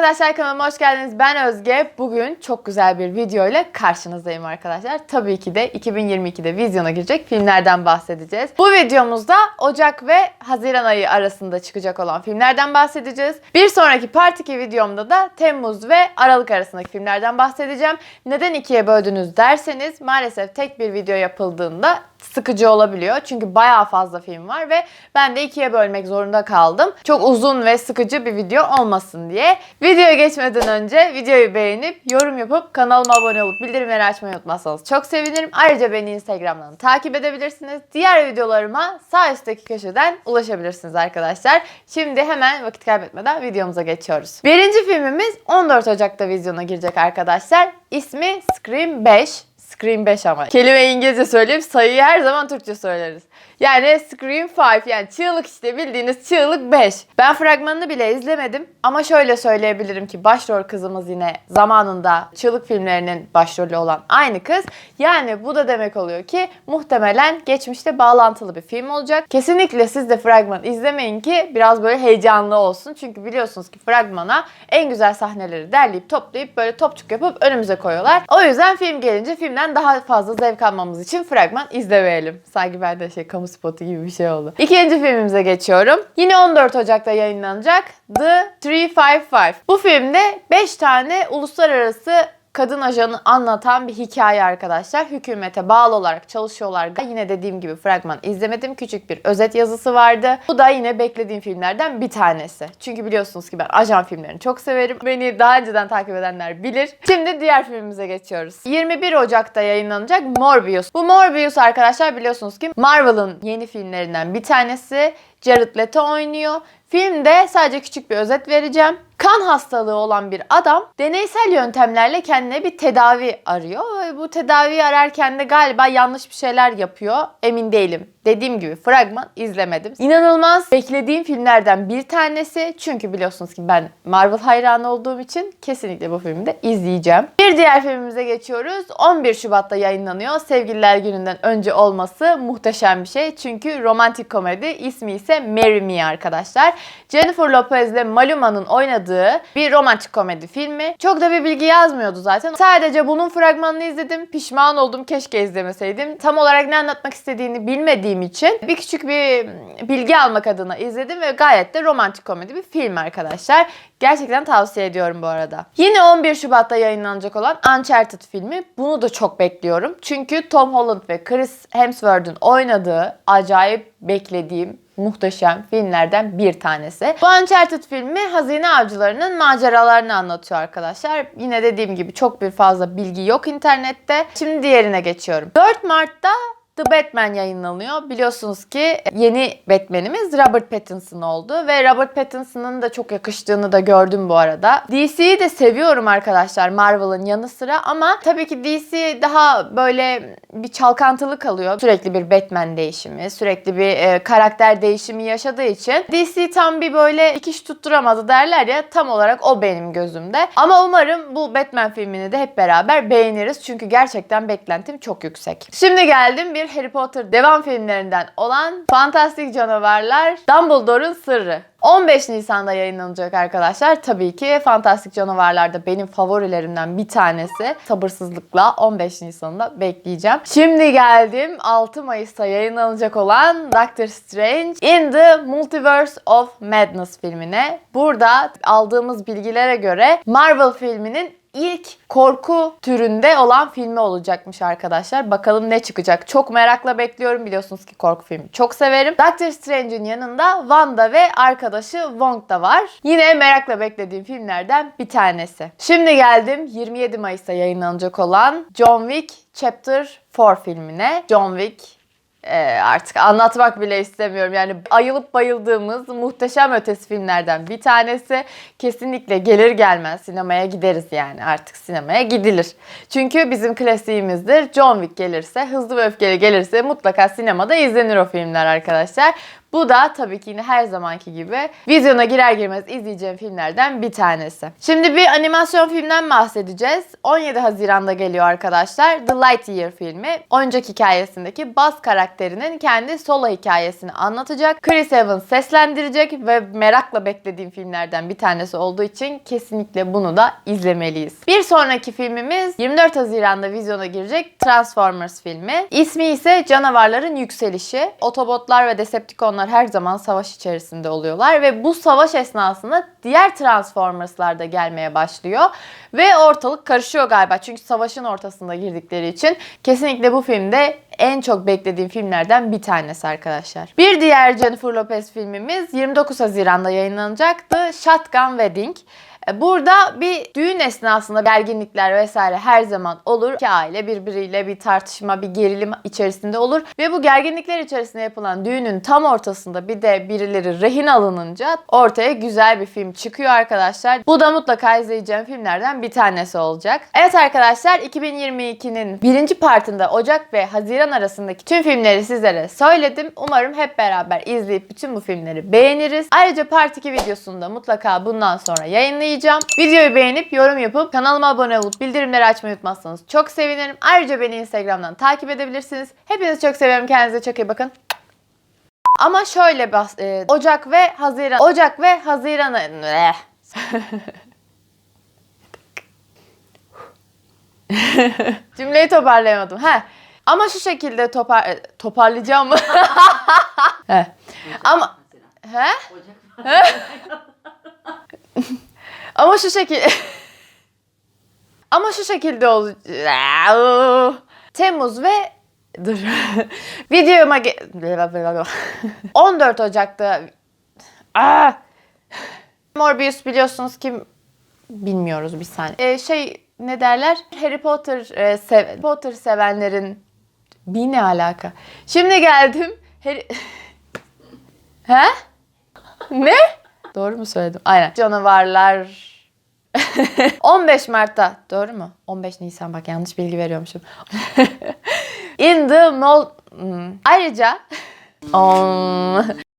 arkadaşlar kanalıma hoş geldiniz. Ben Özge. Bugün çok güzel bir video ile karşınızdayım arkadaşlar. Tabii ki de 2022'de vizyona girecek filmlerden bahsedeceğiz. Bu videomuzda Ocak ve Haziran ayı arasında çıkacak olan filmlerden bahsedeceğiz. Bir sonraki Part 2 videomda da Temmuz ve Aralık arasındaki filmlerden bahsedeceğim. Neden ikiye böldünüz derseniz maalesef tek bir video yapıldığında sıkıcı olabiliyor. Çünkü bayağı fazla film var ve ben de ikiye bölmek zorunda kaldım. Çok uzun ve sıkıcı bir video olmasın diye. Videoya geçmeden önce videoyu beğenip yorum yapıp kanalıma abone olup bildirimleri açmayı unutmazsanız çok sevinirim. Ayrıca beni Instagram'dan takip edebilirsiniz. Diğer videolarıma sağ üstteki köşeden ulaşabilirsiniz arkadaşlar. Şimdi hemen vakit kaybetmeden videomuza geçiyoruz. Birinci filmimiz 14 Ocak'ta vizyona girecek arkadaşlar. İsmi Scream 5. Scream 5 ama. Kelime İngilizce söyleyip sayıyı her zaman Türkçe söyleriz. Yani Scream 5 yani çığlık işte bildiğiniz çığlık 5. Ben fragmanını bile izlemedim ama şöyle söyleyebilirim ki başrol kızımız yine zamanında çığlık filmlerinin başrolü olan aynı kız. Yani bu da demek oluyor ki muhtemelen geçmişte bağlantılı bir film olacak. Kesinlikle siz de fragman izlemeyin ki biraz böyle heyecanlı olsun. Çünkü biliyorsunuz ki fragmana en güzel sahneleri derleyip toplayıp böyle topçuk yapıp önümüze koyuyorlar. O yüzden film gelince filmden daha fazla zevk almamız için fragman izlemeyelim. Sanki ben şey kamu spotu gibi bir şey oldu. İkinci filmimize geçiyorum. Yine 14 Ocak'ta yayınlanacak The 355. Bu filmde 5 tane uluslararası kadın ajanı anlatan bir hikaye arkadaşlar. Hükümete bağlı olarak çalışıyorlar. Yine dediğim gibi fragman izlemedim. Küçük bir özet yazısı vardı. Bu da yine beklediğim filmlerden bir tanesi. Çünkü biliyorsunuz ki ben ajan filmlerini çok severim. Beni daha önceden takip edenler bilir. Şimdi diğer filmimize geçiyoruz. 21 Ocak'ta yayınlanacak Morbius. Bu Morbius arkadaşlar biliyorsunuz ki Marvel'ın yeni filmlerinden bir tanesi. Jared Leto oynuyor. Filmde sadece küçük bir özet vereceğim. Kan hastalığı olan bir adam deneysel yöntemlerle kendine bir tedavi arıyor. Ve bu tedaviyi ararken de galiba yanlış bir şeyler yapıyor. Emin değilim. Dediğim gibi fragman izlemedim. İnanılmaz beklediğim filmlerden bir tanesi. Çünkü biliyorsunuz ki ben Marvel hayranı olduğum için kesinlikle bu filmi de izleyeceğim. Bir diğer filmimize geçiyoruz. 11 Şubat'ta yayınlanıyor. Sevgililer gününden önce olması muhteşem bir şey. Çünkü romantik komedi. ismi ise Marry Me arkadaşlar. Jennifer Lopez ile Maluma'nın oynadığı bir romantik komedi filmi. Çok da bir bilgi yazmıyordu zaten. Sadece bunun fragmanını izledim. Pişman oldum. Keşke izlemeseydim. Tam olarak ne anlatmak istediğini bilmediğim için bir küçük bir bilgi almak adına izledim ve gayet de romantik komedi bir film arkadaşlar. Gerçekten tavsiye ediyorum bu arada. Yine 11 Şubat'ta yayınlanacak olan Uncharted filmi. Bunu da çok bekliyorum. Çünkü Tom Holland ve Chris Hemsworth'un oynadığı acayip beklediğim muhteşem filmlerden bir tanesi. Bu Uncharted filmi hazine avcılarının maceralarını anlatıyor arkadaşlar. Yine dediğim gibi çok bir fazla bilgi yok internette. Şimdi diğerine geçiyorum. 4 Mart'ta The Batman yayınlanıyor. Biliyorsunuz ki yeni Batman'imiz Robert Pattinson oldu ve Robert Pattinson'ın da çok yakıştığını da gördüm bu arada. DC'yi de seviyorum arkadaşlar Marvel'ın yanı sıra ama tabii ki DC daha böyle bir çalkantılı kalıyor. Sürekli bir Batman değişimi, sürekli bir e, karakter değişimi yaşadığı için DC tam bir böyle dikiş tutturamadı derler ya tam olarak o benim gözümde. Ama umarım bu Batman filmini de hep beraber beğeniriz çünkü gerçekten beklentim çok yüksek. Şimdi geldim bir Harry Potter devam filmlerinden olan Fantastik Canavarlar Dumbledore'un Sırrı. 15 Nisan'da yayınlanacak arkadaşlar. Tabii ki Fantastik Canavarlar da benim favorilerimden bir tanesi. Sabırsızlıkla 15 Nisan'da bekleyeceğim. Şimdi geldim 6 Mayıs'ta yayınlanacak olan Doctor Strange in the Multiverse of Madness filmine. Burada aldığımız bilgilere göre Marvel filminin ilk korku türünde olan filmi olacakmış arkadaşlar. Bakalım ne çıkacak. Çok merakla bekliyorum. Biliyorsunuz ki korku filmi çok severim. Doctor Strange'in yanında Wanda ve arkadaşı Wong da var. Yine merakla beklediğim filmlerden bir tanesi. Şimdi geldim 27 Mayıs'ta yayınlanacak olan John Wick Chapter 4 filmine. John Wick ee, artık anlatmak bile istemiyorum. Yani ayılıp bayıldığımız muhteşem ötesi filmlerden bir tanesi. Kesinlikle gelir gelmez sinemaya gideriz yani artık sinemaya gidilir. Çünkü bizim klasiğimizdir. John Wick gelirse, Hızlı ve Öfkeli gelirse mutlaka sinemada izlenir o filmler arkadaşlar. Bu da tabii ki yine her zamanki gibi vizyona girer girmez izleyeceğim filmlerden bir tanesi. Şimdi bir animasyon filmden bahsedeceğiz. 17 Haziran'da geliyor arkadaşlar. The Lightyear filmi. Oyuncak hikayesindeki Buzz karakterinin kendi solo hikayesini anlatacak. Chris Evans seslendirecek ve merakla beklediğim filmlerden bir tanesi olduğu için kesinlikle bunu da izlemeliyiz. Bir sonraki filmimiz 24 Haziran'da vizyona girecek Transformers filmi. İsmi ise Canavarların Yükselişi. Otobotlar ve Decepticonlar her zaman savaş içerisinde oluyorlar ve bu savaş esnasında diğer Transformers'lar da gelmeye başlıyor ve ortalık karışıyor galiba. Çünkü savaşın ortasında girdikleri için kesinlikle bu filmde en çok beklediğim filmlerden bir tanesi arkadaşlar. Bir diğer Jennifer Lopez filmimiz 29 Haziran'da yayınlanacaktı. Shotgun Wedding. E, Burada bir düğün esnasında gerginlikler vesaire her zaman olur. İki aile birbiriyle bir tartışma, bir gerilim içerisinde olur. Ve bu gerginlikler içerisinde yapılan düğünün tam ortasında bir de birileri rehin alınınca ortaya güzel bir film çıkıyor arkadaşlar. Bu da mutlaka izleyeceğim filmlerden bir tanesi olacak. Evet arkadaşlar 2022'nin birinci partında Ocak ve Haziran arasındaki tüm filmleri sizlere söyledim. Umarım hep beraber izleyip bütün bu filmleri beğeniriz. Ayrıca Part 2 videosunu da mutlaka bundan sonra yayınlayacağım. Videoyu beğenip yorum yapıp kanalıma abone olup bildirimleri açmayı unutmazsanız çok sevinirim. Ayrıca beni Instagram'dan takip edebilirsiniz. Hepinizi çok seviyorum. Kendinize çok iyi bakın. Ama şöyle bas e, Ocak ve Haziran Ocak ve Haziran. Cümleyi toparlayamadım. He. Ama şu şekilde topar e, toparlayacağım mı? He. Ama he? Ama şu şekilde Ama şu şekilde olacak. Temmuz ve dur. Videoma ge- 14 Ocak'ta Aa! Morbius biliyorsunuz kim bilmiyoruz bir saniye. Ee, şey ne derler? Harry Potter e, sev- Potter sevenlerin bir ne alaka? Şimdi geldim. Harry... He? Ne? Doğru mu söyledim? Aynen. Canavarlar 15 Mart'ta. Doğru mu? 15 Nisan bak yanlış bilgi veriyormuşum. In the mall... Hmm. Ayrıca...